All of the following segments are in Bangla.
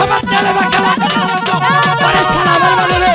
আমার ছেলে বাচ্চা আরে শালা আমার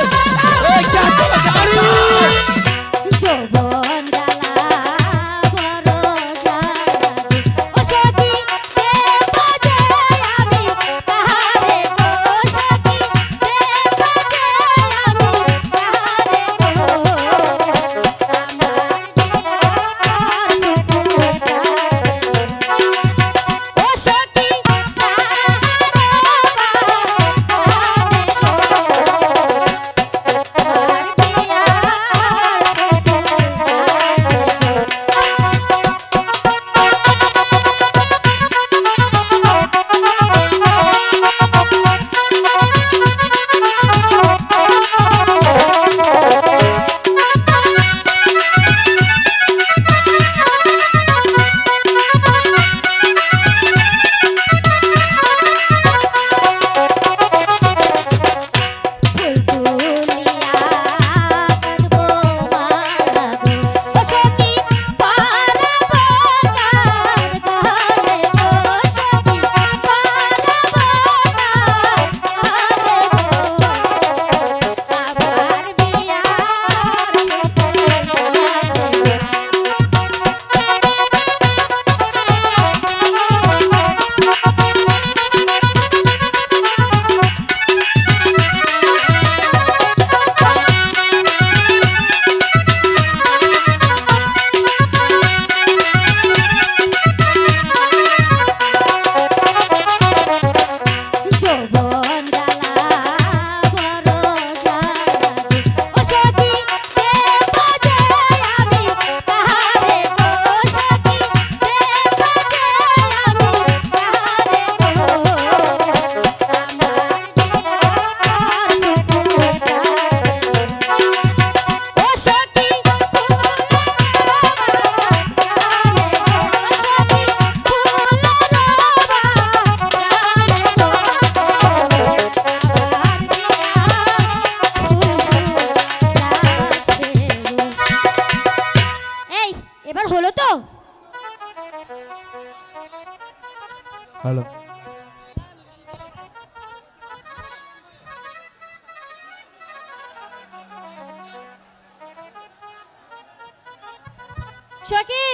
সখী,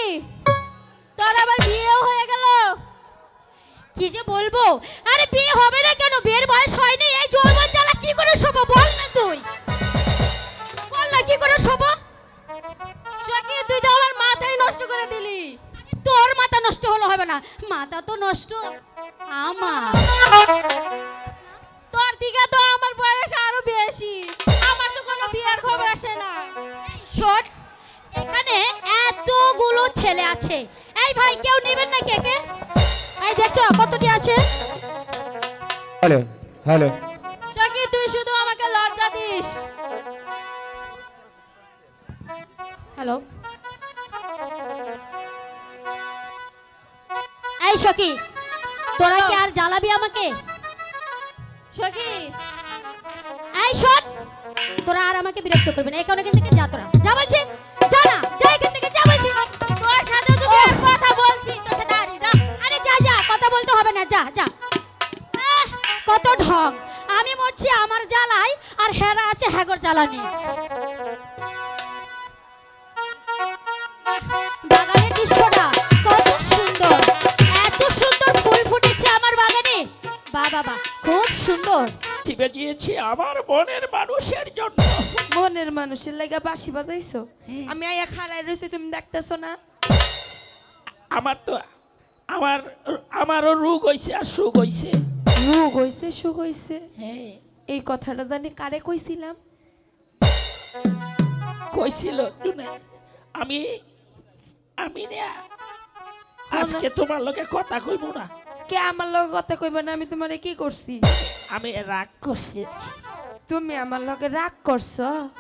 তোর আবার বিয়েও হয়ে গেল। কি যে বলব? আরে বিয়ে হবে না কেন? বিয়ের বয়স হয়নি। এই যৌবন জ্বালা কি করে শোবো? বল না তুই। বল না, কি করে শোবো? সখী, তুই তো আমার মাথাই নষ্ট করে দিলি। তোর মাথা নষ্ট হলো হবে না। মাথা তো নষ্ট আমার। এতগুলো ছেলে আছে। এই ভাই কেউ নেবেন না কে কে? এই দেখছ কতটি আছে? Hello hello. সখী তুই শুধু আমাকে লজ্জা দিস। হ্যালো। এই সখী তোরা কি আর জ্বালাবি আমাকে? সখি। এই শোন তোরা আর আমাকে বিরক্ত করবি না এই কারণে এখান থেকে যা তোরা। যা বলছি। বলতে হবে না যা যা। কত ঢং। আমি মরছি আমার জ্বালাই আর হেরা আছে হ্যাগর জ্বালানি। বাগানের দৃশ্যটা কত সুন্দর। এত সুন্দর ফুল ফুটেছে আমার বাগানে। বা বাবা খুব সুন্দর। চিপে গিয়েছি আমার মনের মানুষের জন্য। মনের মানুষের লাগা বাঁশি বাজাইছো? আমি আয়া খাড়াই রয়েছি তুমি দেখতেছো না? আমার তো আমার আমারও রোগ হইছে আর সুখ হইছে। রোগ হইছে সুখ হইছে? হ্যাঁ। এই কথাটা জানি কারে কইছিলাম? কইছিল আমি আমি না আজকে তোমার লোকে কথা কইব না। কে আমার লগে কথা কইবা না? আমি তোমারে কি করছি? আমি রাগ করছি। তুমি আমার লগে রাগ করছ?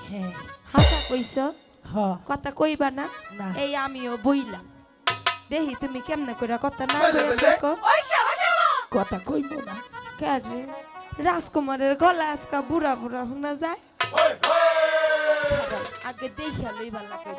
হ্যাঁ। হাসা কইছো? হ। কথা কইবা না? না। এই আমিও বইলাম। দেহি তুমি কেমনে করে কথা না কথা কইব না। কে রাজকুমারের গলা আজকা বুড়া বুড়া শোনা যায়। আগে দেখিয়া লইবার লাগে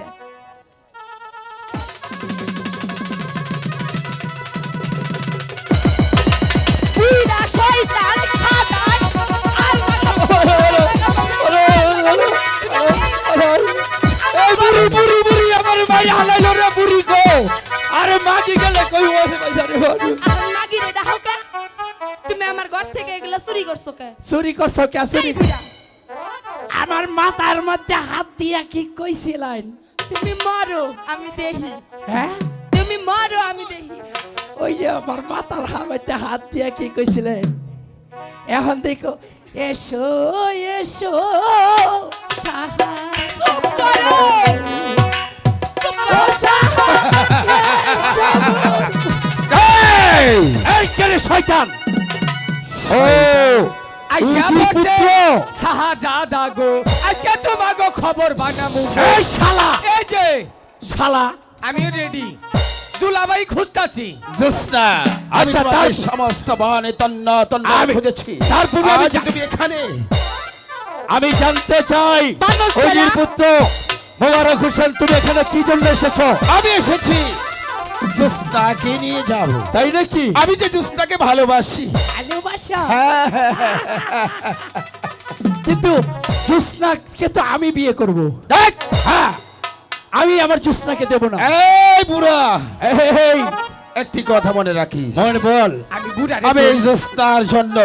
বুড়ি বুড়ি আমার ভাই হালাইল রে বুড়ি। মাগি গেলে কই ওরে পয়সা রে বাবু আর নাগি রে ডাহো কে। তুমি আমার ঘর থেকে এগুলা চুরি করছ কে? চুরি করছ কে? চুরি আমার মাথার মধ্যে হাত দিয়া কি কইছিলেন? তুমি মরো আমি দেখি হ্যাঁ? তুমি মরো আমি দেখি ওই যে আমার মাথার হাত মধ্যে হাত দিয়া কি কইছিলেন? এখন দেখো এসো এসো। কেরে শয়তান। ও আইসা পুত্র। শাহজাদা গো আজকে তোমাগো খবর বানাবো। এই শালা। এই যে। শালা। আমি রেডি দুলাভাই খুঁজতাছি। জোসনা আমি আচ্ছা, তার- সমস্ত বনে তন্ন তন্ন আমি- খুঁজেছি। তার পূর্বে আমি তুমি এখানে। আমি জানতে চাই অজির পুত্র মোবারক হোসেন তুমি এখানে কি জন্য এসেছ? আমি এসেছি। জোসনাকে নিয়ে যাব। তাই নাকি? আমি যে জোসনাকে ভালোবাসি। ভালোবাসা? হ্যাঁ। কিন্তু জুসনাকে তো আমি বিয়ে করব। দেখ। হ্যাঁ আমি আমার জুসনাকে দেব না। এই বুড়া। এই, এই, একটি কথা মনে রাখি মনে বল। আমি বুড়া আমি এই জোসনার জন্য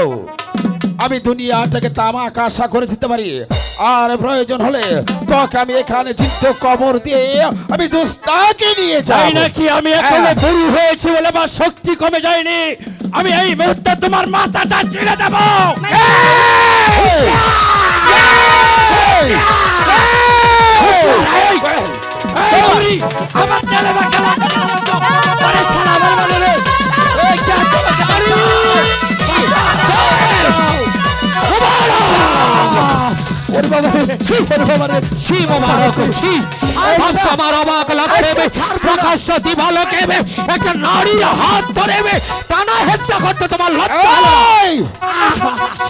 আমি দুনিয়াটাকে তামাক আশা করে দিতে পারি। আর প্রয়োজন হলে তোকে আমি এখানে চিত্ত কবর দিয়ে আমি জোসনাকে নিয়ে যাই নাকি আমি এখনও হ্যাঁ। বুড়ি হয়েছি বলে আমার শক্তি কমে যায়নি আমি এই মুহূর্তে তোমার মাথাটা ছিঁড়ে দেব এই, এই বুড়ি, আমার ওরে বাবা ছি, ওরে বাবা রে। ছি মোবারক ছি। আজ আমার অবাক লাগছে প্রকাশ্য দিবালকে একটা নারীর হাত ধরে টানা হেত্তা করতে তোমার লজ্জা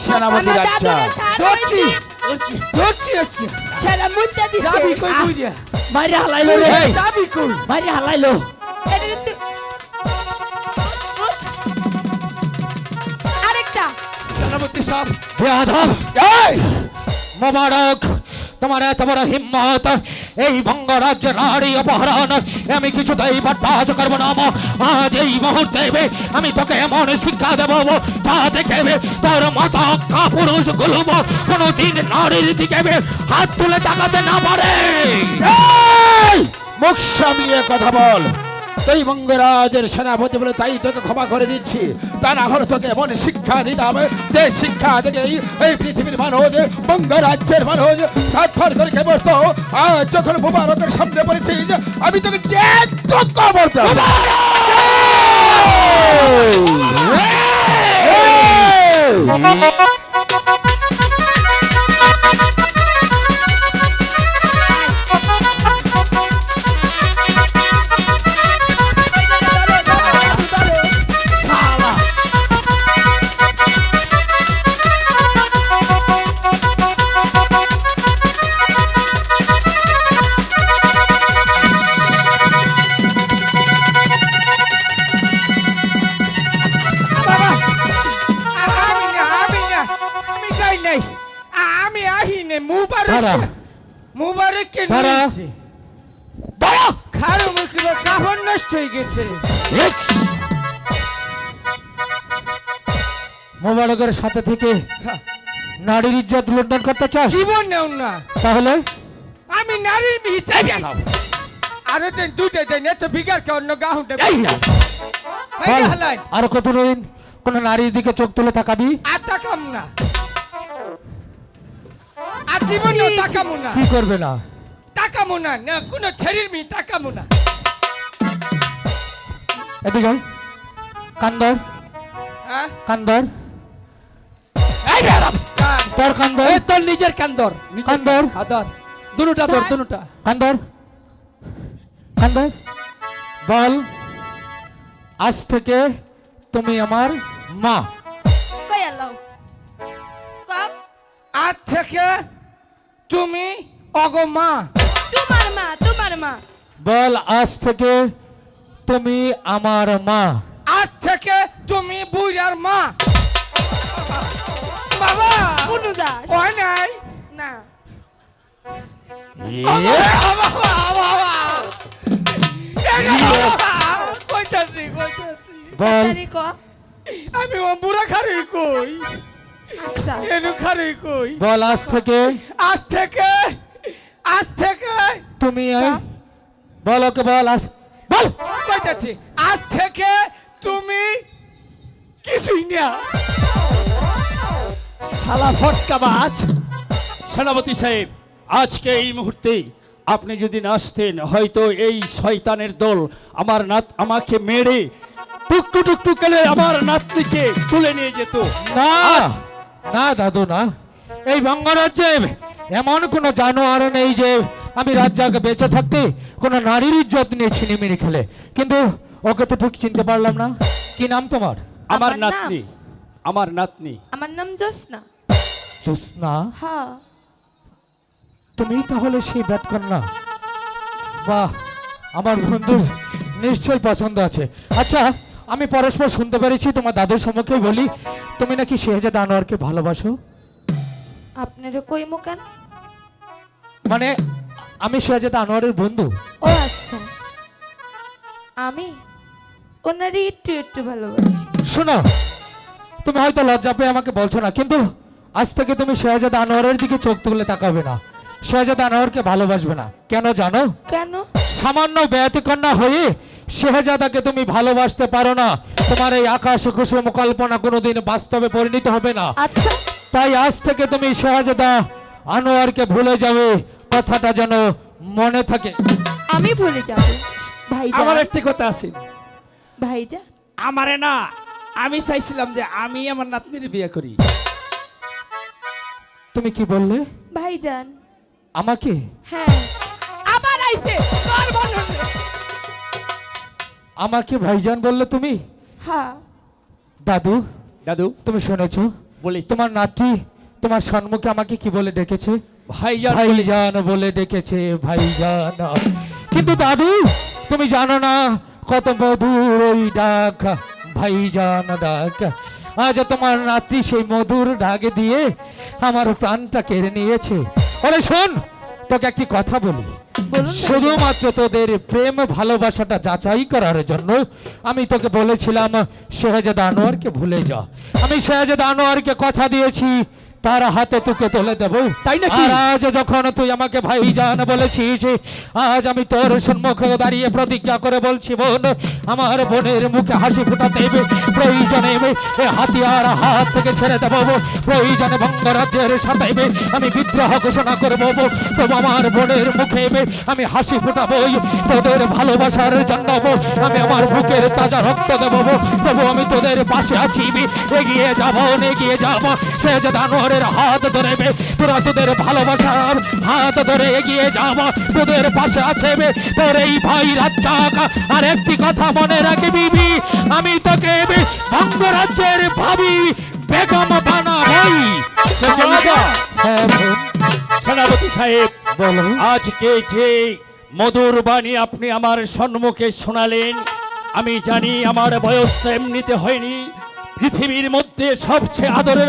সেনাপতি আমার রাজা ধরছি। ধরছি খেলা মুদ্রা দিছে। যাবি কই বুড়িয়া মাইরে হালাইলো রে। যাবি কই? মাইরে হালাইলো। আরেকটা। সেনাপতি সাহেব। বেয়াদব এই! মোবারক, তোমার এত বড় হিম্মত, এই বঙ্গরাজ্যের নারী অপহরণ, আমি কিছুতেই বরদাস্ত করব না। আজ এই মুহূর্তে আমি তোকে এমন শিক্ষা দেব যা দেখেবে তোর মাতা কাপুরুষ গুলব কোনোদিন নারীর দিকে হাত তুলে তাকাতে না পারে মুখ সামলিয়ে কথা বল তুই বঙ্গরাজের সেনাপতি বলে তাই তোকে ক্ষমা করে দিচ্ছি। তা না হলে তোকে এমন শিক্ষা দিতাম যে শিক্ষা থেকে এই- পৃথিবীর মানুষ বঙ্গরাজ্যের মানুষ সাক্ষর করে কে বসতো আজ যখন মুবারকের সামনে পড়েছিস আমি তোকে যে দেব। কে দাঁড়া। নিয়েছে। খারো মুখে কাপড় নষ্ট হয়ে গেছে। মোবারকের সাথে থেকে নারীর ইজ্জত লুণ্ঠন করতে চাস? জীবন নেও না। তাহলে? আমি নারীর না আরও দেন দুধে দেন। এত অন্য আরও কতদিন কোন নারীর দিকে চোখ তুলে তাকাবি? আর তাকাম না। আর জীবনেও তাকামো না কি করবে না? তাকামো না না কোনো ছেড়ির মি তাকামো না এদিকে কান্দর হ্যাঁ? কান্দর? তোর কান্দর এই তোর নিজের কান্দর কান্দর আদর দুনুটা তোর দুনুটা কান্দর কান্দর বল আজ থেকে তুমি আমার মা। কই আল্লাহ? কম। আজ থেকে তুমি অগমা তোমার মা তোমার মা। বল আজ থেকে তুমি আমার মা। আজ থেকে তুমি বুড়ার মা। বাবা পুনু দাস ওই নাই? না। কইতাছি কইতাছি। বল। আমি ও বুড়া খারি কই? এনু খারি কই? বল আজ থেকে? আজ থেকে? আজ থেকে? তুমি বল ওকে বল আজ বল! কইতাছি আজ থেকে তুমি কিছুই না। শালা ফটকা বাজ। সেনাপতি সাহেব আজকে এই মুহূর্তে আপনি যদি নাচতেন হয়তো এই শয়তানের দল আমার নাত আমাকে মেরে টুকটু টুকটু করে আমার নাতনিকে তুলে নিয়ে যেত। না। না দাদু না। এই বঙ্গরাজ্যে এমন কোনো জানোয়ার নেই যে আমি রাজ্জাকে বেঁচে থাকতে কোনো নারীর ইজ্জত নিয়ে ছিনিমিনি খেলে। কিন্তু ওকে তো ঠিক চিনতে পারলাম না। কি নাম তোমার? আমার আমার নাম? নাতনি। আমার নাতনি। আমার নাম জোসনা জোসনা হ্যাঁ। তুমি তাহলে সেই ব্যাট কন্যা বাহ আমার বন্ধুর নিশ্চয়ই পছন্দ আছে। আচ্ছা আমি পরস্পর শুনতে পেরেছি তোমার দাদুর সম্মুখে বলি তুমি নাকি শেহজাদ আনোয়ারকে ভালোবাসো? আপনারও কই মুকান? মানে আমি শেহজাদ আনোয়ারের বন্ধু। ও আচ্ছা। আমি? ওনারই একটু একটু ভালোবাসি। শোনো তুমি হয়তো লজ্জা পেয়ে আমাকে বলছো না কিন্তু আজ থেকে তুমি শেহজাদ আনোয়ারের দিকে চোখ তুলে তাকাবে না। শেহজাদ আনোয়ারকে ভালোবাসবে না। কেন জানো? কেন? সামান্য ব্যতিকন্যা হয়ে শেহজাদাকে তুমি ভালোবাসতে পারো না। তোমার এই আকাশ কুসুম কল্পনা কোনোদিন বাস্তবে পরিণত হবে না। আচ্ছা। তাই আজ থেকে তুমি শেহজাদা আনোয়ারকে ভুলে যাবে। কথাটা যেন মনে থাকে। আমি ভুলে যাব। ভাইজান। আমার একটি কথা আছে। ভাইজান। আমারে না আমি চাইছিলাম যে আমি আমার নাতনির বিয়ে করি। তুমি কি বললে? ভাইজান। আমাকে? হ্যাঁ। আবার আইছে। তোর আমাকে ভাইজান বললে তুমি? হ্যাঁ। দাদু দাদু? তুমি শুনেছো? বলি তোমার নাতি তোমার সম্মুখে আমাকে কি বলে ডেকেছে? ভাইজান বলে- ভাইজান বলে ডেকেছে ভাইজান। কিন্তু দাদু তুমি জানো না কত মধুর ওই ডাক ভাইজান ডাক। আজ তোমার নাতি সেই মধুর ডাক দিয়ে আমার প্রাণটা কেড়ে নিয়েছে। ওরে শোন তোকে একটি কথা বলি। শুধুমাত্র তোদের প্রেম ভালোবাসাটা যাচাই করার জন্য আমি তোকে বলেছিলাম শেহজাদ আনোয়ারকে ভুলে যা আমি শেহজাদ আনোয়ারকে কথা দিয়েছি তার হাতে তোকে তুলে দেব। তাই নাকি? আর আজ যখন তুই আমাকে ভাইজান বলেছিস আজ আমি তোর সম্মুখে দাঁড়িয়ে প্রতিজ্ঞা করে বলছি বোন আমার বোনের মুখে হাসি ফুটাতে প্রয়োজনে হাতিয়ার হাত থেকে ছেড়ে দেব প্রয়োজনে বঙ্গরাজ্যের সাথে আমি বিদ্রোহ ঘোষণা করব তবু আমার বোনের মুখে আমি হাসি ফুটাবো তোদের ভালোবাসার জন্য আমি আমার বুকের তাজা রক্ত দেব তবু আমি তোদের পাশে আছি এগিয়ে যাব এগিয়ে যাব। সে যে দানোয়ারের হাত ধরে বে, তোরা তোদের ভালোবাসার হাত ধরে এগিয়ে যাব তোদের পাশে আছে বে, তোর এই ভাই রাজ্জাক। আর একটি কথা মনে রাখবি বি, আমি তোকে বে, বঙ্গরাজ্যের ভাবি বেগম বানা ভাই। হ্যাঁ সেনাপতি সাহেব বলো আজকে যে মধুর বাণী আপনি আমার সম্মুখে শোনালেন আমি জানি আমার বয়স এমনিতে হয়নি। পৃথিবীর মধ্যে সবচেয়ে আদরের